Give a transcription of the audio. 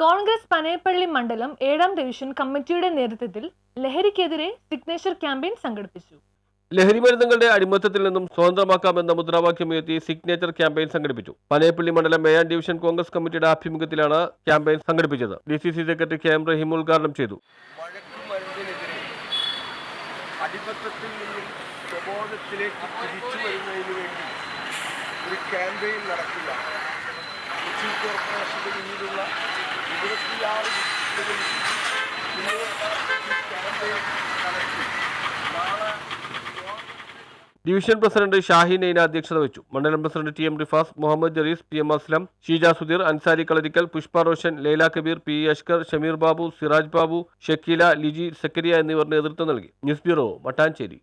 കോൺഗ്രസ് പനയപ്പള്ളി മണ്ഡലം ഏഴാം ഡിവിഷൻ കമ്മിറ്റിയുടെ നേതൃത്വത്തിൽ ലഹരിക്കെതിരെ സിഗ്നേച്ചർ ക്യാമ്പയിൻ സംഘടിപ്പിച്ചു. ലഹരി മരുന്നുകളുടെ അടിമത്തത്തിൽ നിന്നും സ്വതന്ത്രമാക്കാമെന്ന മുദ്രാവാക്യമുയർത്തി സിഗ്നേച്ചർ ക്യാമ്പയിൻ സംഘടിപ്പിച്ചു. പനയപ്പള്ളി മണ്ഡലം ഏഴാം ഡിവിഷൻ കോൺഗ്രസ് കമ്മിറ്റിയുടെ ആഭിമുഖ്യത്തിലാണ് ക്യാമ്പയിൻ സംഘടിപ്പിച്ചത്. D C C secretary K M Rahim ഉദ്ഘാടനം ചെയ്തു. അടിമത്തത്തിൽ നിന്നും പ്രബോധത്തിലേക്ക് തിരിച്ചു വരുന്നതിന് വേണ്ടി ഒരു ക്യാമ്പയിൻ നടക്കുക ഡിവിഷൻ പ്രസിഡന്റ് ഷാഹിൻ നൈന അധ്യക്ഷത വെച്ചു മണ്ഡലം president T M Rifas Muhammad Jarees P M Aslam Sheeja Sudheer Ansari Kalarikkal Pushpa Roshan Laila Kabeer P Ashkar Shameer Babu Siraj Babu Shakeela Liji Sakkariya എന്നിവർ നേതൃത്വം നൽകി. News bureau Mattancherry